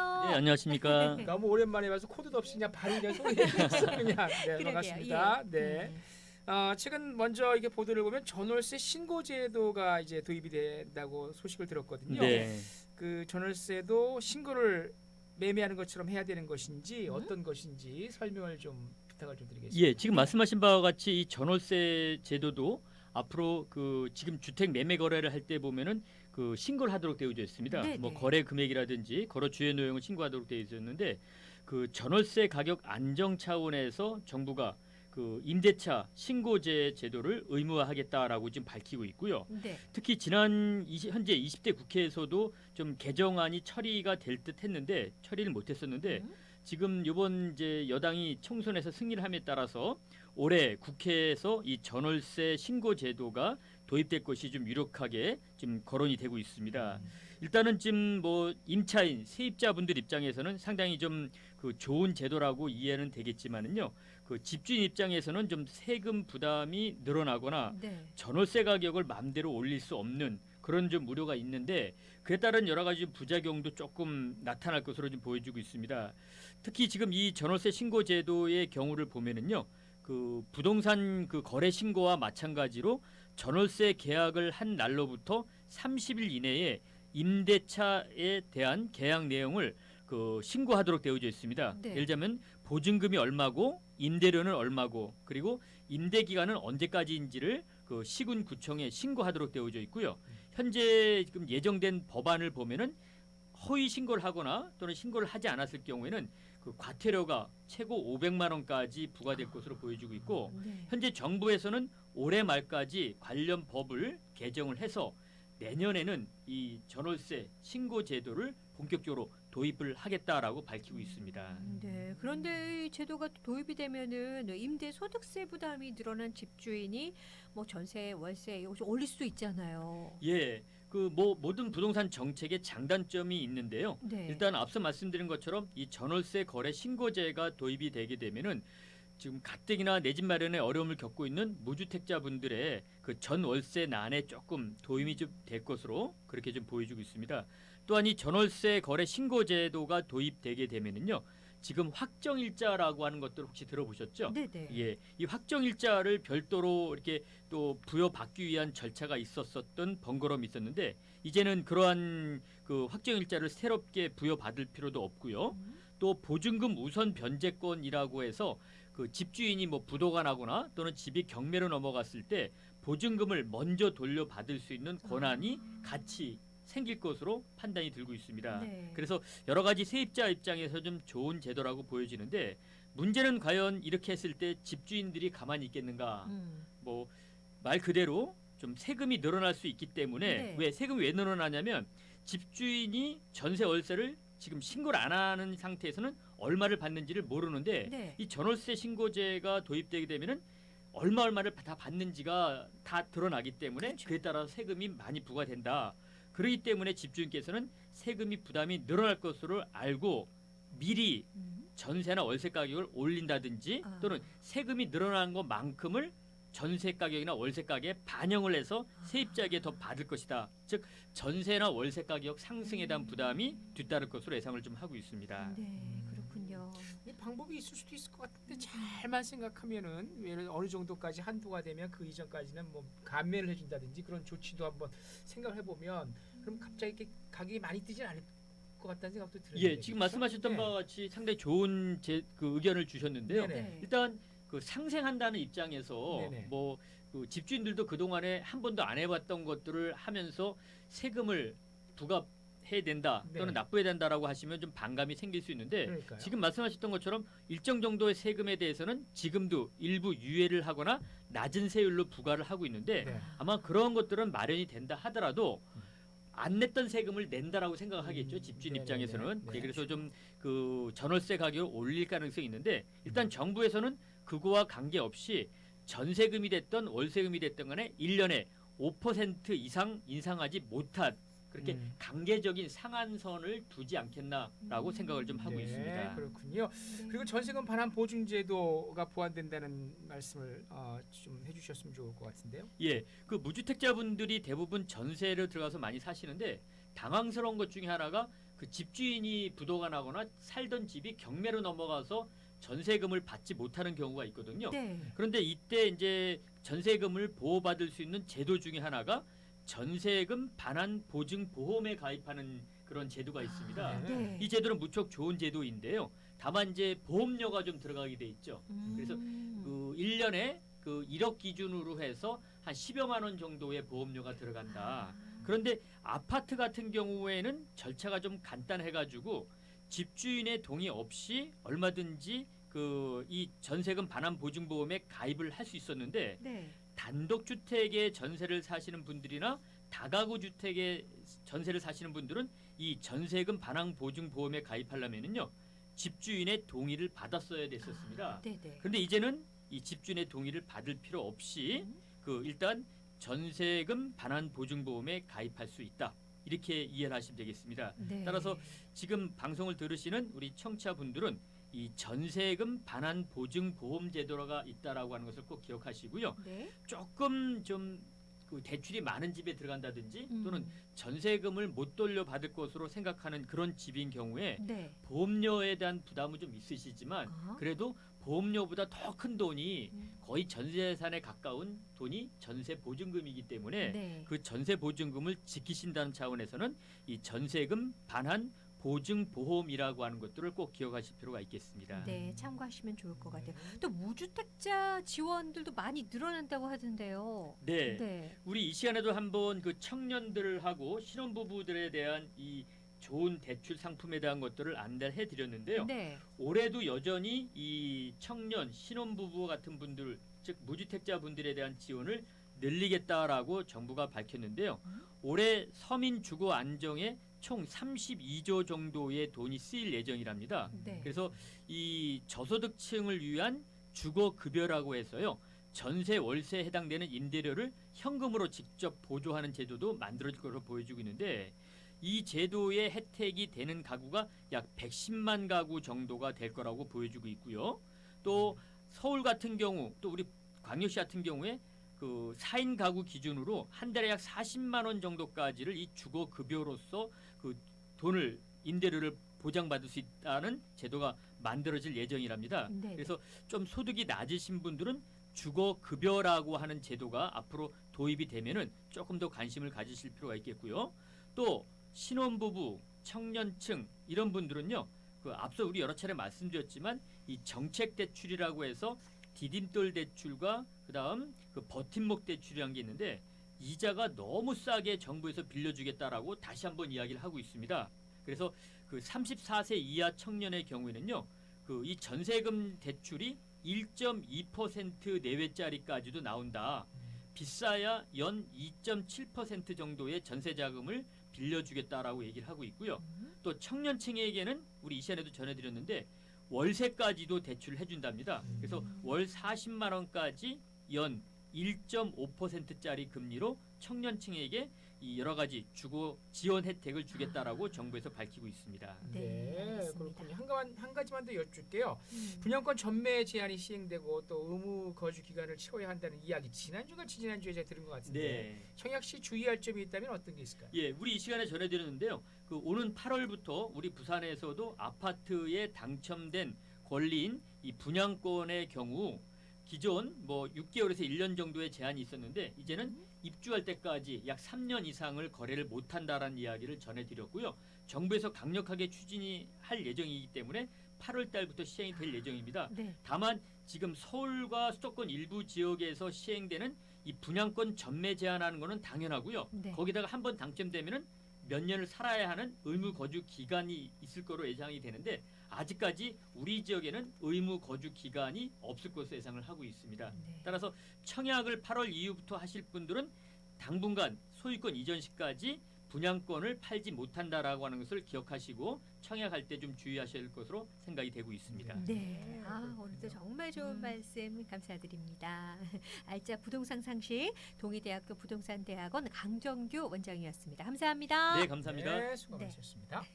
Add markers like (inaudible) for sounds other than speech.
안녕하세요. 네, 안녕하십니까. (laughs) 너무 오랜만에 봐서 코드도 없이 그냥 바로 그냥 소개했어 (laughs) 그냥. 네. 반갑습니다. 예. 네. 어, 최근 먼저 이게 보도를 보면 전월세 신고 제도가 이제 도입이 된다고 소식을 들었거든요. 네. 그 전월세도 신고를 매매하는 것처럼 해야 되는 것인지 음? 어떤 것인지 설명을 좀 부탁을 좀 드리겠습니다. 예, 지금 말씀하신 바와 같이 이 전월세 제도도 앞으로 그 지금 주택 매매 거래를 할 때 보면은 그 신고를 하도록 되어 있습니다. 네, 뭐 네. 거래 금액이라든지 거래 주요 내용을 신고하도록 되어 있었는데 그 전월세 가격 안정 차원에서 정부가 그 임대차 신고제 제도를 의무화하겠다라고 지금 밝히고 있고요. 네. 특히 지난 20, 현재 20대 국회에서도 좀 개정안이 처리가 될 듯했는데 처리를 못했었는데 음? 지금 이번 이제 여당이 총선에서 승리를 함에 따라서 올해 국회에서 이 전월세 신고 제도가 도입될 것이 좀 유력하게 지금 거론이 되고 있습니다. 일단은 지금 뭐 임차인 세입자분들 입장에서는 상당히 좀 그 좋은 제도라고 이해는 되겠지만은요. 그 집주인 입장에서는 좀 세금 부담이 늘어나거나 네. 전월세 가격을 마음대로 올릴 수 없는 그런 좀 우려가 있는데 그에 따른 여러 가지 부작용도 조금 나타날 것으로 좀 보여지고 있습니다. 특히 지금 이 전월세 신고 제도의 경우를 보면은요. 그 부동산 그 거래 신고와 마찬가지로 전월세 계약을 한 날로부터 30일 이내에 임대차에 대한 계약 내용을 그 신고하도록 되어져 있습니다. 네. 예를 들자면 보증금이 얼마고 임대료는 얼마고 그리고 임대 기간은 언제까지인지를 그 시군 구청에 신고하도록 되어져 있고요. 현재 지금 예정된 법안을 보면은 허위 신고를 하거나 또는 신고를 하지 않았을 경우에는 그 과태료가 최고 500만 원까지 부과될 것으로 보여지고 있고 네. 현재 정부에서는 올해 말까지 관련 법을 개정을 해서 내년에는 이 전월세 신고 제도를 본격적으로 도입을 하겠다라고 밝히고 있습니다. 네. 그런데 이 제도가 도입이 되면은 임대 소득세 부담이 늘어난 집주인이 뭐 전세, 월세 이거 좀 올릴 수도 있잖아요. 예, 그 뭐 모든 부동산 정책의 장단점이 있는데요. 네. 일단 앞서 말씀드린 것처럼 이 전월세 거래 신고제가 도입이 되게 되면은 지금 가뜩이나 내 집 마련에 어려움을 겪고 있는 무주택자분들의 그 전월세 난에 조금 도움이 좀 될 것으로 그렇게 좀 보여지고 있습니다. 또한 이 전월세 거래 신고 제도가 도입되게 되면은요. 지금 확정일자라고 하는 것들 혹시 들어보셨죠? 네, 네. 예, 이 확정일자를 별도로 이렇게 또 부여받기 위한 절차가 있었었던 번거로움이 있었는데 이제는 그러한 그 확정일자를 새롭게 부여받을 필요도 없고요. 음. 또 보증금 우선 변제권이라고 해서 그 집주인이 뭐 부도가 나거나 또는 집이 경매로 넘어갔을 때 보증금을 먼저 돌려받을 수 있는 권한이 같이 생길 것으로 판단이 들고 있습니다. 네. 그래서 여러 가지 세입자 입장에서 좀 좋은 제도라고 보여지는데 문제는 과연 이렇게 했을 때 집주인들이 가만히 있겠는가? 음. 뭐말 그대로 좀 세금이 늘어날 수 있기 때문에 네. 왜 세금이 왜 늘어나냐면 집주인이 전세 월세를 지금 신고를 안 하는 상태에서는 얼마를 받는지를 모르는데 네. 이 전월세 신고제가 도입되게 되면은 얼마 얼마를 다 받는지가 다 드러나기 때문에 그렇죠. 그에 따라 세금이 많이 부과된다. 그렇기 때문에 집주인께서는 세금이 부담이 늘어날 것으로 알고 미리 음. 전세나 월세 가격을 올린다든지 아. 또는 세금이 늘어나는 것만큼을 전세 가격이나 월세 가격에 반영을 해서 세입자에게 더 받을 것이다. 즉 전세나 월세 가격 상승에 대한 부담이 뒤따를 것으로 예상을 좀 하고 있습니다. 네, 그렇군요. 이 방법이 있을 수도 있을 것 같은데 잘만 생각하면은 예를 어느 정도까지 한도가 되면 그 이전까지는 뭐 감면을 해준다든지 그런 조치도 한번 생각해 보면 그럼 갑자기 이렇게 가격이 많이 뛰진 않을 것 같다는 생각도 들어요. 예, 지금 말씀하셨던 바와 같이 상당히 좋은 제, 그 의견을 주셨는데요. 네네. 네. 일단 그 상생한다는 입장에서 네네. 뭐 그 집주인들도 그 동안에 한 번도 안 해봤던 것들을 하면서 세금을 부과 해야 된다 또는 네. 납부해야 된다라고 하시면 좀 반감이 생길 수 있는데 그러니까요. 지금 말씀하셨던 것처럼 일정 정도의 세금에 대해서는 지금도 일부 유예를 하거나 낮은 세율로 부과를 하고 있는데 네. 아마 그런 것들은 마련이 된다 하더라도 안 냈던 세금을 낸다라고 생각하겠죠 음, 집주인 네네네. 입장에서는 네. 예, 그래서 좀 그 전월세 가격을 올릴 가능성이 있는데 일단 정부에서는 그거와 관계없이 전세금이 됐던 월세금이 됐던 간에 1년에 5% 이상 인상하지 못한 그렇게 음. 강제적인 상한선을 두지 않겠나라고 음. 생각을 좀 하고 네, 있습니다. 그렇군요. 네. 그리고 전세금 반환 보증제도가 보완된다는 말씀을 어, 좀 해주셨으면 좋을 것 같은데요. 예, 그 무주택자분들이 대부분 전세를 들어가서 많이 사시는데 당황스러운 것 중에 하나가 그 집주인이 부도가 나거나 살던 집이 경매로 넘어가서 전세금을 받지 못하는 경우가 있거든요. 네. 그런데 이때 이제 전세금을 보호받을 수 있는 제도 중에 하나가 전세금 반환 보증 보험에 가입하는 그런 제도가 있습니다. 아, 네. 이 제도는 무척 좋은 제도인데요. 다만 이제 보험료가 좀 들어가게 돼 있죠. 그래서 음. 그 1년에 그 1억 기준으로 해서 한 10여만 원 정도의 보험료가 들어간다. 아. 그런데 아파트 같은 경우에는 절차가 좀 간단해 가지고 집주인의 동의 없이 얼마든지 그 이 전세금 반환 보증 보험에 가입을 할 수 있었는데 네. 단독 주택에 전세를 사시는 분들이나 다가구 주택에 전세를 사시는 분들은 이 전세금 반환 보증 보험에 가입하려면은요. 집주인의 동의를 받았어야 됐었습니다. 아, 네네. 그런데 이제는 이 집주인의 동의를 받을 필요 없이 음. 그 일단 전세금 반환 보증 보험에 가입할 수 있다. 이렇게 이해를 하시면 되겠습니다. 네. 따라서 지금 방송을 들으시는 우리 청취자분들은 이 전세금 반환 보증 보험 제도가 있다라고 하는 것을 꼭 기억하시고요. 네. 조금 좀 그 대출이 많은 집에 들어간다든지 음. 또는 전세금을 못 돌려 받을 것으로 생각하는 그런 집인 경우에 네. 보험료에 대한 부담은 좀 있으시지만 아. 그래도 보험료보다 더 큰 돈이 음. 거의 전재산에 가까운 돈이 전세 보증금이기 때문에 네. 그 전세 보증금을 지키신다는 차원에서는 이 전세금 반환 보증 보험이라고 하는 것들을 꼭 기억하실 필요가 있겠습니다. 네, 참고하시면 좋을 것 같아요. 또 무주택자 지원들도 많이 늘어난다고 하던데요. 네. 네. 우리 이 시간에도 한번 그 청년들하고 신혼부부들에 대한 이 좋은 대출 상품에 대한 것들을 안내해 드렸는데요. 네. 올해도 여전히 이 청년 신혼부부 같은 분들 즉 무주택자 분들에 대한 지원을 늘리겠다라고 정부가 밝혔는데요. 음? 올해 서민 주거 안정에 총 32조 정도의 돈이 쓰일 예정이랍니다. 네. 그래서 이 저소득층을 위한 주거 급여라고 해서요. 전세 월세에 해당되는 임대료를 현금으로 직접 보조하는 제도도 만들어질 것으로 보여지고 있는데 이 제도의 혜택이 되는 가구가 약 110만 가구 정도가 될 거라고 보여지고 있고요. 또 서울 같은 경우 또 우리 광역시 같은 경우에 그 4인 가구 기준으로 한 달에 약 40만 원 정도까지를 이 주거 급여로서 그 돈을 임대료를 보장받을 수 있다는 제도가 만들어질 예정이랍니다. 네. 그래서 좀 소득이 낮으신 분들은 주거 급여라고 하는 제도가 앞으로 도입이 되면은 조금 더 관심을 가지실 필요가 있겠고요. 또 신혼부부, 청년층 이런 분들은요. 그 앞서 우리 여러 차례 말씀드렸지만 이 정책 대출이라고 해서 디딤돌 대출과 그다음 그 버팀목 대출이라는 게 있는데 이자가 너무 싸게 정부에서 빌려주겠다라고 다시 한번 이야기를 하고 있습니다. 그래서 그 34세 이하 청년의 경우에는요. 그 이 전세금 대출이 1.2% 내외짜리까지도 나온다. 비싸야 연 2.7% 정도의 전세 자금을 빌려주겠다라고 얘기를 하고 있고요. 음. 또 청년층에게는 우리 이 시간에도 전해드렸는데 월세까지도 대출을 해준답니다. 그래서 월 40만 원까지 연 1.5%짜리 금리로 청년층에게 이 여러 가지 주거 지원 혜택을 주겠다라고 정부에서 밝히고 있습니다. 네, 알겠습니다. 그렇군요. 한, 가만, 한 가지만 더 여쭐게요. 음. 분양권 전매 제한이 시행되고 또 의무 거주 기간을 채워야 한다는 이야기 지난주가 지난주에 제가 들은 것 같은데 네. 청약 시 주의할 점이 있다면 어떤 게 있을까요? 예, 우리 이 시간에 전해드렸는데요. 그 오는 8월부터 우리 부산에서도 아파트에 당첨된 권리인 이 분양권의 경우 기존 뭐 6개월에서 1년 정도의 제한이 있었는데 이제는 입주할 때까지 약 3년 이상을 거래를 못 한다라는 이야기를 전해드렸고요. 정부에서 강력하게 추진이 할 예정이기 때문에 8월 달부터 시행이 될 예정입니다. 네. 다만 지금 서울과 수도권 일부 지역에서 시행되는 이 분양권 전매 제한하는 거는 당연하고요. 네. 거기다가 한 번 당첨되면은 몇 년을 살아야 하는 의무 거주 기간이 있을 거로 예상이 되는데 아직까지 우리 지역에는 의무 거주 기간이 없을 것으로 예상을 하고 있습니다. 네. 따라서 청약을 8월 이후부터 하실 분들은 당분간 소유권 이전 시까지 분양권을 팔지 못한다라고 하는 것을 기억하시고 청약할 때 좀 주의하실 것으로 생각이 되고 있습니다. 네. 아, 오늘도 정말 좋은 음. 말씀 감사드립니다. 알짜 부동산 상식 동의대학교 부동산대학원 강정규 원장이었습니다. 감사합니다. 네, 감사합니다. 네, 수고 많으셨습니다.